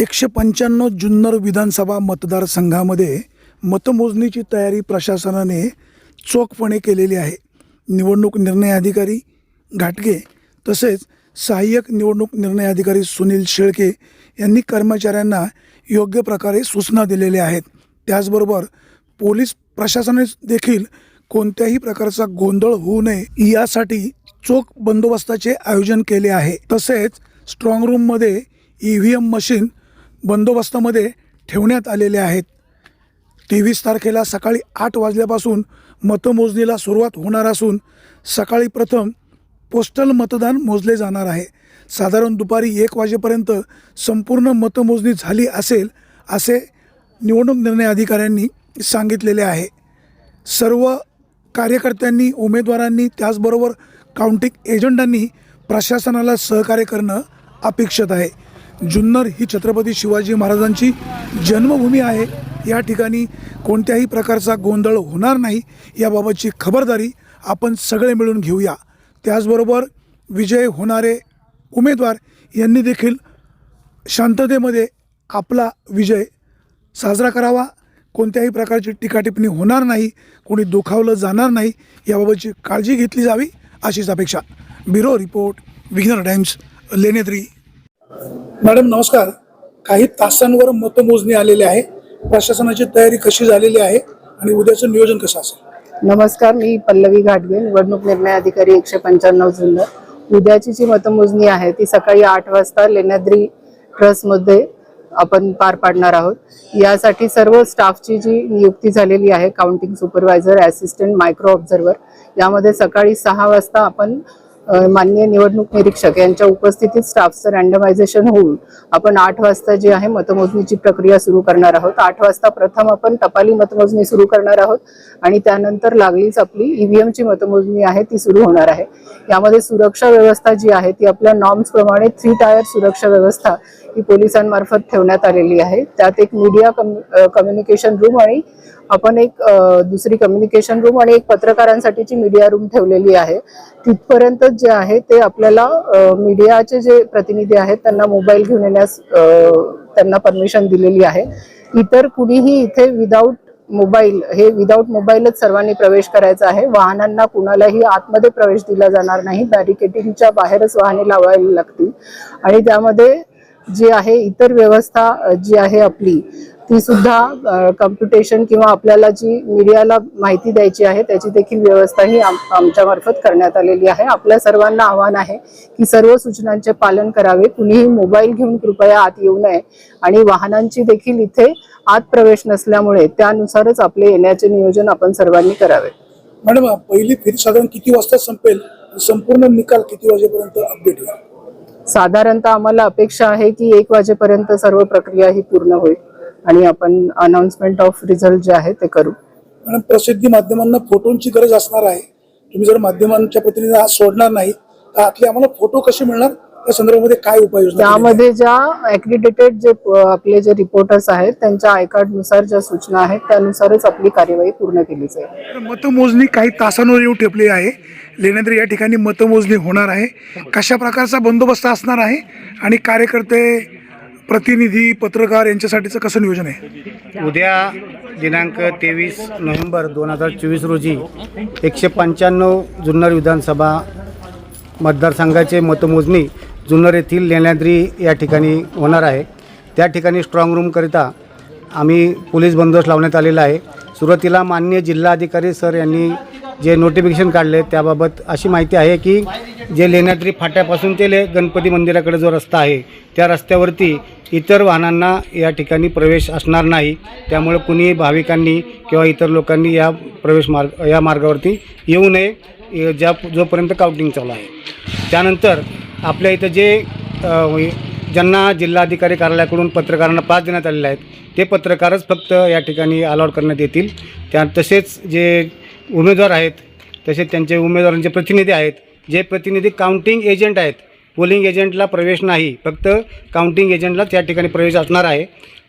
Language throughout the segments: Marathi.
एकशे पंच्याण्णव जुन्नर विधानसभा मतदारसंघामध्ये मतमोजणीची तयारी प्रशासनाने चोखपणे केलेली आहे. निवडणूक निर्णय अधिकारी घाटगे तसेच सहाय्यक निवडणूक निर्णय अधिकारी सुनील शेळके यांनी कर्मचाऱ्यांना योग्य प्रकारे सूचना दिलेल्या आहेत. त्याचबरोबर पोलीस प्रशासनाने देखील कोणत्याही प्रकारचा गोंधळ होऊ नये यासाठी चोख बंदोबस्ताचे आयोजन केले आहे. तसेच स्ट्रॉंग रूममध्ये ई व्ही एम मशीन बंदोबस्तामध्ये ठेवण्यात आलेले आहेत. तेवीस तारखेला सकाळी आठ वाजल्यापासून मतमोजणीला सुरुवात होणार असून सकाळी प्रथम पोस्टल मतदान मोजले जाणार आहे. साधारण दुपारी एक वाजेपर्यंत संपूर्ण मतमोजणी झाली असेल असे निवडणूक निर्णय अधिकाऱ्यांनी सांगितलेले आहे. सर्व कार्यकर्त्यांनी उमेदवारांनी त्याचबरोबर काउंटिंग एजंटांनी प्रशासनाला सहकार्य करणं अपेक्षित आहे. जुन्नर ही छत्रपती शिवाजी महाराजांची जन्मभूमी आहे. या ठिकाणी कोणत्याही प्रकारचा गोंधळ होणार नाही. याबाबतची खबरदारी आपण सगळे मिळून घेऊया. त्याचबरोबर विजय होणारे उमेदवार यांनी देखील शांततेमध्ये आपला विजय साजरा करावा. कोणत्याही प्रकारची टीकाटिप्पणी होणार नाही. कोणी दुखावलं जाणार नाही. याबाबतची काळजी घेतली जावी अशीच अपेक्षा. ब्युरो रिपोर्ट विघ्नर टाइम्स लेनेद्री मॅडम नमस्कार. काही तासांवर मतमोजणी आलेली आहे. प्रशासनाची तयारी कशी झालेली आहे आणि उद्याचं नियोजन कसं असेल? नमस्कार मी पल्लवी घाटगे निवडणूक निर्णय अधिकारी एकशे पंच्याण्णव जिल्हा उद्याची जी मतमोजणी आहे ती सकाळी आठ वाजता लेण्याद्री ट्रस्टमध्ये आपण पार पाडणार आहोत. यासाठी सर्व स्टाफची जी नियुक्ती झालेली आहे counting supervisor assistant micro observer यामध्ये सकाळी सहा वाजता आपण माननीय निवडणूक निरीक्षक यांच्या उपस्थितीत स्टाफचं रँडमायझेशन होऊन आपण आठ वाजता जी आहे मतमोजणीची प्रक्रिया सुरू करणार आहोत. आठ वाजता प्रथम आपण टपाली मतमोजणी सुरू करणार आहोत आणि त्यानंतर लागलीच आपली ईव्हीएम ची मतमोजणी आहे ती सुरू होणार आहे. यामध्ये सुरक्षा व्यवस्था जी आहे ती आपल्या नॉर्म्स प्रमाणे थ्री टायर सुरक्षा व्यवस्था ही पोलिसांमार्फत ठेवण्यात आलेली आहे. त्यात एक मीडिया कम्युनिकेशन रूम आणि आपण एक दुसरी कम्युनिकेशन रूम आणि एक पत्रकारांसाठीची मीडिया रूम ठेवलेली आहे. तिथपर्यंत जे आहे ते आपल्याला मीडियाचे जे प्रतिनिधी आहेत त्यांना मोबाईल घेऊन येण्यास त्यांना परमिशन दिलेली आहे. इतर कुणीही इथे विदाऊट मोबाईल हे विदाऊट मोबाईलच सर्वांनी प्रवेश करायचा आहे. वाहनांना कुणालाही आतमध्ये प्रवेश दिला जाणार नाही. बॅरिकेटिंगच्या बाहेरच वाहने लावायला लागतील. आणि त्यामध्ये जी आहे इतर व्यवस्था जी आहे आपली ती सुद्धा कम्प्युटेशन किंवा आपल्याला जी मीडियाला माहिती द्यायची आहे त्याची देखील व्यवस्था ही आमच्यामार्फत आमच्या मार्फत करण्यात आलेली आहे. आपल्या सर्वांना आव्हान आहे की सर्व सूचनांचे पालन करावे. कुणीही मोबाईल घेऊन कृपया आत येऊ नये आणि वाहनांची देखील इथे आत प्रवेश नसल्यामुळे त्यानुसारच आपले येण्याचे नियोजन आपण सर्वांनी करावे. मॅडम पहिली फेरी साधारण किती वाजता संपेल? संपूर्ण निकाल किती वाजेपर्यंत अपडेट होईल? साधारणतः आम्हाला अपेक्षा आहे की एक वाजेपर्यंत सर्व प्रक्रिया ही पूर्ण होईल आणि आपण अनाउन्समेंट ऑफ रिझल्ट जे आहे ते करू. मॅडम प्रसिद्धी माध्यमांना फोटोंची गरज असणार आहे. तुम्ही जर माध्यमांच्या प्रतिनिधी आज सोडणार नाही तर आतले आम्हाला फोटो कसे मिळणार? त्या संदर्भामध्ये काय उपाययोजना? त्यामध्ये ज्या ऍक्रिडेटेड जे आपले जे रिपोर्टर्स आहेत त्यांच्या आय कार्डनुसार ज्या सूचना आहेत त्यानुसारच आपली कार्यवाही पूर्ण केली जाईल. मतमोजणी काही तासांवर येऊ ठेपली आहे. लेण्याद्री या ठिकाणी मतमोजणी होणार आहे. कशा प्रकारचा बंदोबस्त असणार आहे आणि कार्यकर्ते प्रतिनिधी पत्रकार यांच्यासाठीचं कसं नियोजन आहे? उद्या दिनांक तेवीस नोव्हेंबर दोन हजार चोवीस रोजी एकशे पंच्याण्णव जुन्नर विधानसभा मतदारसंघाचे मतमोजणी जुन्नर येथील लेण्याद्री या ठिकाणी होणार आहे. त्या ठिकाणी स्ट्रॉंग रूमकरिता आम्ही पोलीस बंदोबस्त लावण्यात आलेला आहे. सुरुवातीला माननीय जिल्हाधिकारी सर यांनी जे नोटिफिकेशन काढले त्याबाबत अशी माहिती आहे की जे लेण्याद्री फाट्यापासून ते ले गणपती मंदिराकडे जो रस्ता आहे त्या रस्त्यावरती इतर वाहनांना या ठिकाणी प्रवेश असणार नाही. त्यामुळे कुणी भाविकांनी किंवा इतर लोकांनी या प्रवेश मार्ग या मार्गावरती येऊ नये. ज्या जोपर्यंत काउंटिंग चालू आहे. त्यानंतर आपल्या इथं जे ज्यांना जिल्हाधिकारी कार्यालयाकडून पत्रकारांना पास देण्यात आलेले आहेत ते पत्रकारच फक्त या ठिकाणी अलॉट करण्यात येतील. त्या तसेच जे उमेदवार आहेत तसेच त्यांचे उमेदवारांचे प्रतिनिधी आहेत जे प्रतिनिधी काउंटिंग एजंट आहेत. पोलिंग एजंटला प्रवेश नाही फक्त काउंटिंग एजंटलाच त्या ठिकाणी प्रवेश असणार आहे.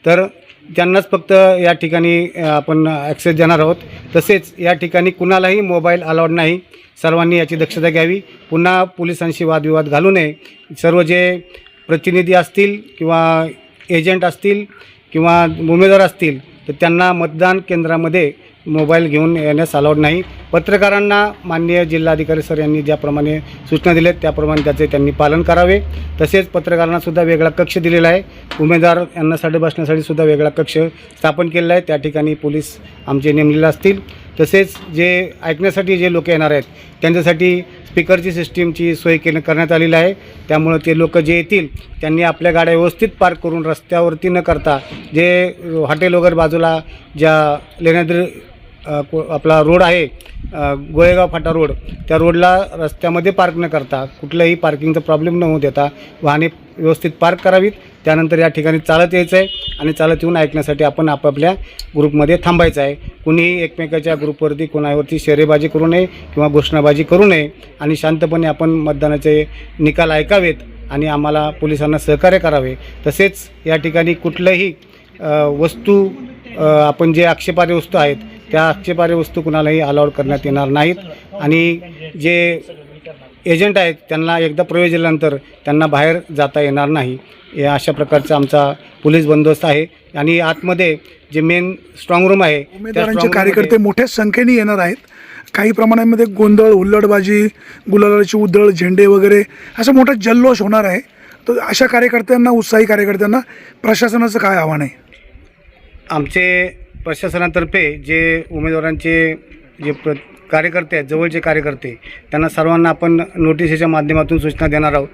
तर त्यांनाच फक्त या ठिकाणी आपण ॲक्सेस देणार आहोत. तसेच या ठिकाणी कुणालाही मोबाईल अलाउड नाही. सर्वांनी याची दक्षता घ्यावी. पुन्हा पोलिसांशी वादविवाद घालू नये. सर्व जे प्रतिनिधी असतील किंवा एजंट असतील किंवा उमेदवार असतील तर त्यांना मतदान केंद्रामध्ये मोबाईल घेऊन येण्यास अलाउड नाही. पत्रकारांना माननीय जिल्हाधिकारी सर यांनी ज्याप्रमाणे सूचना दिल्यात त्याप्रमाणे त्याचे त्यांनी पालन करावे. तसेच पत्रकारांनासुद्धा वेगळा कक्ष दिलेला आहे. उमेदवार यांना साडे बसण्यासाठी सुद्धा वेगळा कक्ष स्थापन केलेला आहे. त्या ठिकाणी पोलीस आमचे नेमलेले असतील. तसेच जे ऐकण्यासाठी जे लोक येणार आहेत त्यांच्यासाठी स्पीकरची सिस्टीमची सोय केलं करण्यात आलेली आहे. त्यामुळं ते लोक जे येतील त्यांनी आपल्या गाड्या व्यवस्थित पार्क करून रस्त्यावरती न करता जे हॉटेल वगैरे बाजूला ज्या लेण्याद्री आपला रोड आहे गोळेगाव फाटा रोड. त्या रोडला रस्त्यामध्ये पार्क न करता कुठल्याही पार्किंगचा प्रॉब्लेम न होऊ देता वाहने व्यवस्थित पार्क करावीत. त्यानंतर या ठिकाणी चालत यायचं आहे आणि चालत येऊन ऐकण्यासाठी आपण आपापल्या ग्रुपमध्ये थांबायचं आहे. कुणीही एकमेकाच्या ग्रुपवरती कोणावरती शेरेबाजी करू नये किंवा घोषणाबाजी करू नये आणि शांतपणे आपण मतदानाचे निकाल ऐकावेत आणि आम्हाला पोलिसांना सहकार्य करावे. तसेच या ठिकाणी कुठलंही वस्तू आपण जे आक्षेपार्ह वस्तू आहेत त्या आक्षेपार्ह वस्तू कुणालाही अलाउड करण्यात येणार नाहीत. आणि जे एजंट आहेत त्यांना एकदा प्रवेश दिल्यानंतर त्यांना बाहेर जाता येणार नाही. या अशा प्रकारचा आमचा पोलीस बंदोबस्त आहे. आणि आतमध्ये जे मेन स्ट्रॉंग रूम आहे उमेदवारांचे कार्यकर्ते मोठ्या संख्येने येणार आहेत. काही प्रमाणामध्ये गोंधळ हुल्लडबाजी गुलालाची उधळ झेंडे वगैरे असा मोठा जल्लोष होणार आहे. तर अशा कार्यकर्त्यांना उत्साही कार्यकर्त्यांना प्रशासनाचं काय आव्हान आहे? आमचे प्रशासनातर्फे जे उमेदवारांचे जे प्र कार्यकर्ते आहेत जवळचे कार्यकर्ते त्यांना सर्वांना आपण नोटिसीच्या माध्यमातून सूचना देणार आहोत.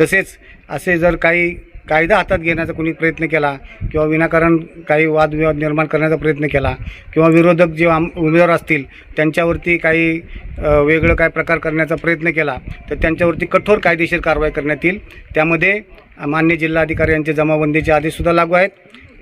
तसेच असे जर काही कायदा हातात घेण्याचा कोणी प्रयत्न केला किंवा विनाकारण काही वादविवाद निर्माण करण्याचा प्रयत्न केला किंवा विरोधक जे आम उमेदवार असतील त्यांच्यावरती काही वेगळं काय प्रकार करण्याचा प्रयत्न केला तर त्यांच्यावरती कठोर कायदेशीर कारवाई करण्यात येईल. त्यामध्ये मान्य जिल्हाधिकारी यांचे जमाबंदीचे आदेशसुद्धा लागू आहेत.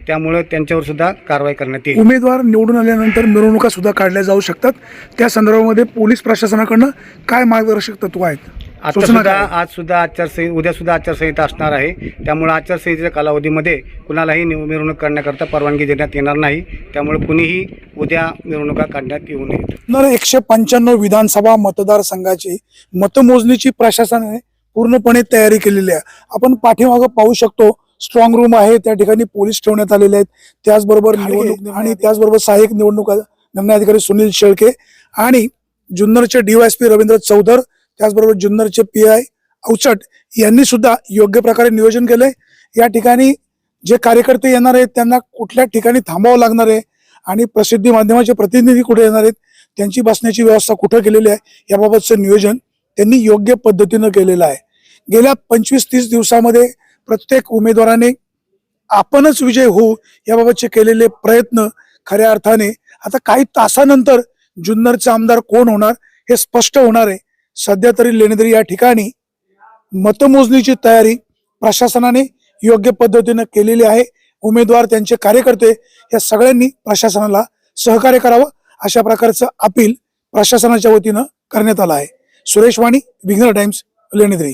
त्यामुळं त्यांच्यावर सुद्धा कारवाई करण्यात येईल. उमेदवार निवडून आल्यानंतर मिरवणुका सुद्धा काढल्या जाऊ शकतात. त्या संदर्भामध्ये पोलीस प्रशासनाकडनं काय मार्गदर्शक तत्व आहेत? आता सुद्धा? आज सुद्धा आचारसंहिता उद्या सुद्धा आचारसंहिता असणार आहे. त्यामुळे आचारसंहितेच्या कालावधीमध्ये कुणालाही निव- मिरवणूक करण्याकरता परवानगी देण्यात येणार नाही. त्यामुळे कुणीही उद्या मिरवणुका काढण्यात येऊ नयेत. तर एकशे पंच्याण्णव विधानसभा मतदारसंघाची मतमोजणीची प्रशासनाने पूर्णपणे तयारी केलेली आहे. आपण पाठीमागं पाहू शकतो स्ट्रॉंग रूम आहे त्या ठिकाणी पोलीस ठेवण्यात आलेले आहेत. त्याचबरोबर निवडणूक आणि त्याचबरोबर सहाय्यक निवडणूक निर्णय अधिकारी सुनील शेळके आणि जुन्नरचे डीवायएसपी रवींद्र चौधर त्याचबरोबर जुन्नरचे पी आय अवचट यांनी सुद्धा योग्य प्रकारे नियोजन केलंय. या ठिकाणी जे कार्यकर्ते येणार आहेत त्यांना कुठल्या ठिकाणी थांबावं लागणार आहे आणि प्रसिद्धी माध्यमाचे प्रतिनिधी कुठे येणार आहेत त्यांची बसण्याची व्यवस्था कुठं केलेली आहे याबाबतचं नियोजन त्यांनी योग्य पद्धतीनं केलेलं आहे. गेल्या पंचवीस तीस दिवसामध्ये प्रत्येक उमेदवाराने आपणच विजय होऊ याबाबतचे केलेले प्रयत्न खऱ्या अर्थाने आता काही तासानंतर जुन्नरचे आमदार कोण होणार हे स्पष्ट होणार आहे. सध्या तरी लेणेदरी या ठिकाणी मतमोजणीची तयारी प्रशासनाने योग्य पद्धतीनं केलेली आहे. उमेदवार त्यांचे कार्यकर्ते या सगळ्यांनी प्रशासनाला सहकार्य करावं अशा प्रकारचं अपील प्रशासनाच्या वतीनं करण्यात आलं आहे. सुरेश वाणी विघ्नर टाइम्स लेणेदरी